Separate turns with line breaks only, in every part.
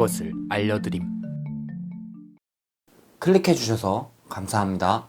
그것을 알려드림.
클릭해 주셔서 감사합니다.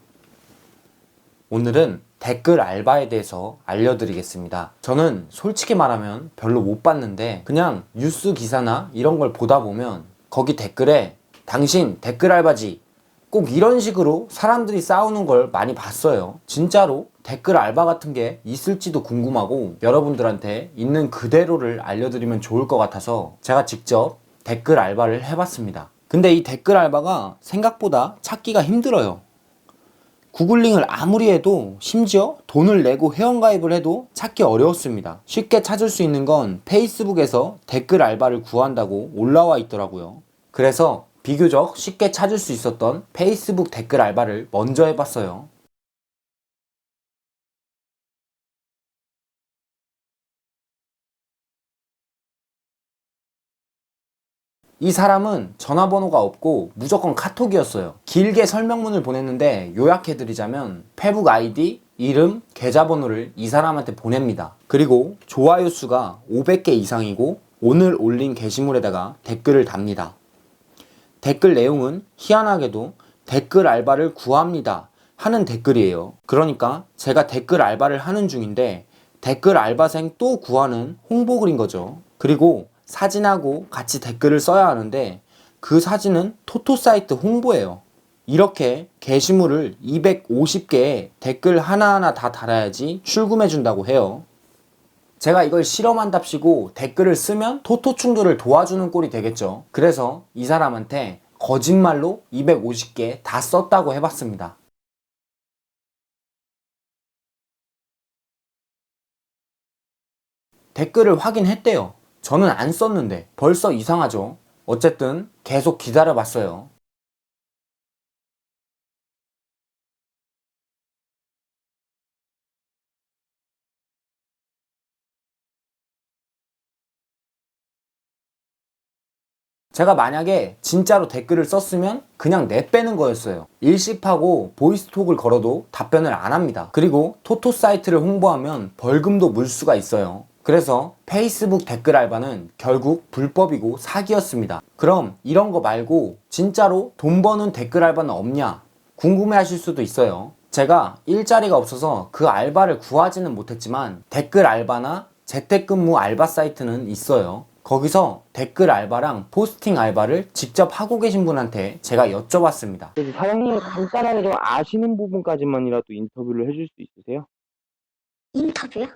오늘은 댓글 알바에 대해서 알려드리겠습니다. 저는 솔직히 말하면 별로 못 봤는데 그냥 뉴스 기사나 이런 걸 보다 보면 거기 댓글에 당신 댓글 알바지 꼭 이런 식으로 사람들이 싸우는 걸 많이 봤어요. 진짜로 댓글 알바 같은 게 있을지도 궁금하고 여러분들한테 있는 그대로를 알려드리면 좋을 것 같아서 제가 직접 댓글 알바를 해봤습니다. 근데 이 댓글 알바가 생각보다 찾기가 힘들어요. 구글링을 아무리 해도 심지어 돈을 내고 회원가입을 해도 찾기 어려웠습니다. 쉽게 찾을 수 있는 건 페이스북에서 댓글 알바를 구한다고 올라와 있더라고요. 그래서 비교적 쉽게 찾을 수 있었던 페이스북 댓글 알바를 먼저 해봤어요. 이 사람은 전화번호가 없고 무조건 카톡이었어요. 길게 설명문을 보냈는데 요약해드리자면 페북 아이디, 이름, 계좌번호를 이 사람한테 보냅니다. 그리고 좋아요 수가 500개 이상이고 오늘 올린 게시물에다가 댓글을 답니다. 댓글 내용은 희한하게도 댓글 알바를 구합니다 하는 댓글이에요. 그러니까 제가 댓글 알바를 하는 중인데 댓글 알바생 또 구하는 홍보 글인 거죠. 그리고 사진하고 같이 댓글을 써야 하는데 그 사진은 토토 사이트 홍보예요. 이렇게 게시물을 250개에 댓글 하나하나 다 달아야지 출금해 준다고 해요. 제가 이걸 실험한답시고 댓글을 쓰면 토토 충돌을 도와주는 꼴이 되겠죠. 그래서 이 사람한테 거짓말로 250개 다 썼다고 해봤습니다. 댓글을 확인했대요. 저는 안 썼는데 벌써 이상하죠. 어쨌든 계속 기다려 봤어요. 제가 만약에 진짜로 댓글을 썼으면 그냥 내빼는 거였어요. 일십하고 보이스톡을 걸어도 답변을 안 합니다. 그리고 토토 사이트를 홍보하면 벌금도 물 수가 있어요. 그래서 페이스북 댓글 알바는 결국 불법이고 사기였습니다. 그럼 이런 거 말고 진짜로 돈 버는 댓글 알바는 없냐? 궁금해 하실 수도 있어요. 제가 일자리가 없어서 그 알바를 구하지는 못했지만 댓글 알바나 재택근무 알바 사이트는 있어요. 거기서 댓글 알바랑 포스팅 알바를 직접 하고 계신 분한테 제가 여쭤봤습니다.
그래서 사장님 간단하게 좀 아시는 부분까지만이라도 인터뷰를 해줄 수 있으세요?
인터뷰요?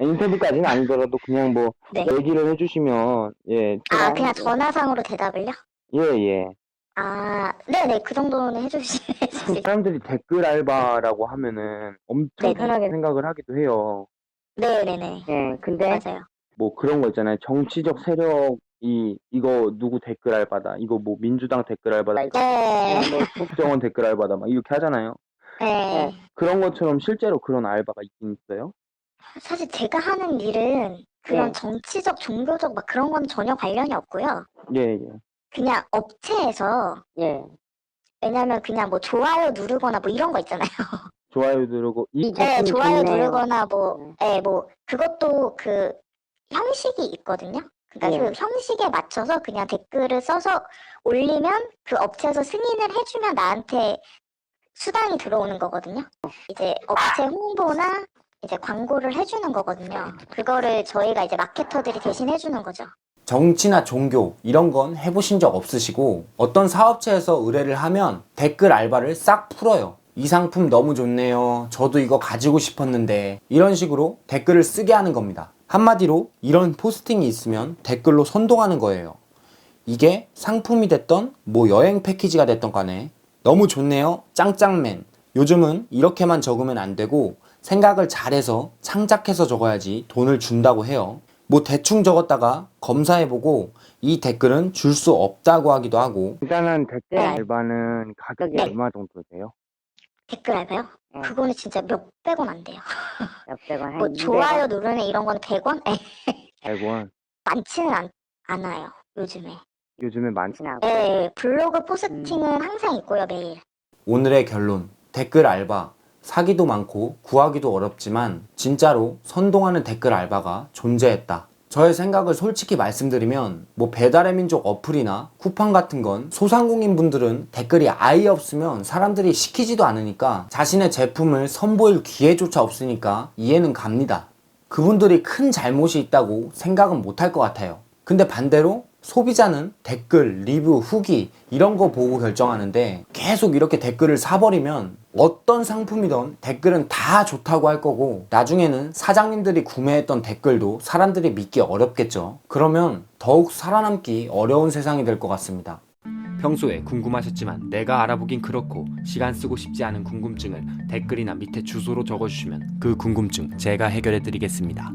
인터뷰까지는 아니더라도 그냥 뭐
네.
얘기를 해주시면 예
아, 그냥 전화상으로 대답을요?
예예
아, 네네, 그 정도는 해주시, 해주시.
사람들이 댓글 알바라고 하면은 엄청
네.
편하게 생각을 하기도 해요.
네네네.
예 근데
맞아요.
뭐 그런 거 있잖아요. 정치적 세력이 이거 누구 댓글 알바다. 이거 뭐 민주당 댓글 알바다.
네.
뭐 국정원 댓글 알바다. 막 이렇게 하잖아요.
네.
그런 것처럼 실제로 그런 알바가 있긴 있어요.
사실 제가 하는 일은 그런
네.
정치적, 종교적 막 그런 건 전혀 관련이 없고요.
예 예.
그냥 업체에서,
예.
왜냐면 그냥 뭐 좋아요 누르거나 뭐 이런 거 있잖아요.
좋아요 누르고 이
네,
제품이
좋아요
좋네요.
누르거나 뭐, 네, 뭐, 그것도 그 형식이 있거든요. 그러니까
네.
그 형식에 맞춰서 그냥 댓글을 써서 올리면 그 업체에서 승인을 해주면 나한테 수당이 들어오는 거거든요. 이제 업체 홍보나 이제 광고를 해주는 거거든요. 그거를 저희가 이제 마케터들이 대신 해주는 거죠.
정치나 종교 이런 건 해보신 적 없으시고 어떤 사업체에서 의뢰를 하면 댓글 알바를 싹 풀어요. 이 상품 너무 좋네요. 저도 이거 가지고 싶었는데 이런 식으로 댓글을 쓰게 하는 겁니다. 한마디로 이런 포스팅이 있으면 댓글로 선동하는 거예요. 이게 상품이 됐던 뭐 여행 패키지가 됐던 간에 너무 좋네요. 짱짱맨. 요즘은 이렇게만 적으면 안 되고 생각을 잘해서 창작해서 적어야지 돈을 준다고 해요. 뭐 대충 적었다가 검사해보고 이 댓글은 줄 수 없다고 하기도 하고
간단한 댓글
네.
알바는 가격이
네.
얼마 정도 돼요?
댓글 알바요?
네.
그거는 진짜 몇백 원 안 돼요.
몇백 원,
뭐 좋아요 누르는 이런 건 100원? 에,
100원.
많지는 않, 않아요. 요즘에.
요즘에 많진 않고.
네, 블로그 포스팅은 항상 있고요, 매일.
오늘의 결론 댓글 알바 사기도 많고 구하기도 어렵지만 진짜로 선동하는 댓글 알바가 존재했다. 저의 생각을 솔직히 말씀드리면 뭐 배달의 민족 어플이나 쿠팡 같은 건 소상공인 분들은 댓글이 아예 없으면 사람들이 시키지도 않으니까 자신의 제품을 선보일 기회조차 없으니까 이해는 갑니다. 그분들이 큰 잘못이 있다고 생각은 못할 것 같아요. 근데 반대로 소비자는 댓글, 리뷰, 후기 이런 거 보고 결정하는데 계속 이렇게 댓글을 사버리면 어떤 상품이든 댓글은 다 좋다고 할 거고 나중에는 사장님들이 구매했던 댓글도 사람들이 믿기 어렵겠죠. 그러면 더욱 살아남기 어려운 세상이 될 것 같습니다. 평소에 궁금하셨지만 내가 알아보긴 그렇고 시간 쓰고 싶지 않은 궁금증을 댓글이나 밑에 주소로 적어주시면 그 궁금증 제가 해결해 드리겠습니다.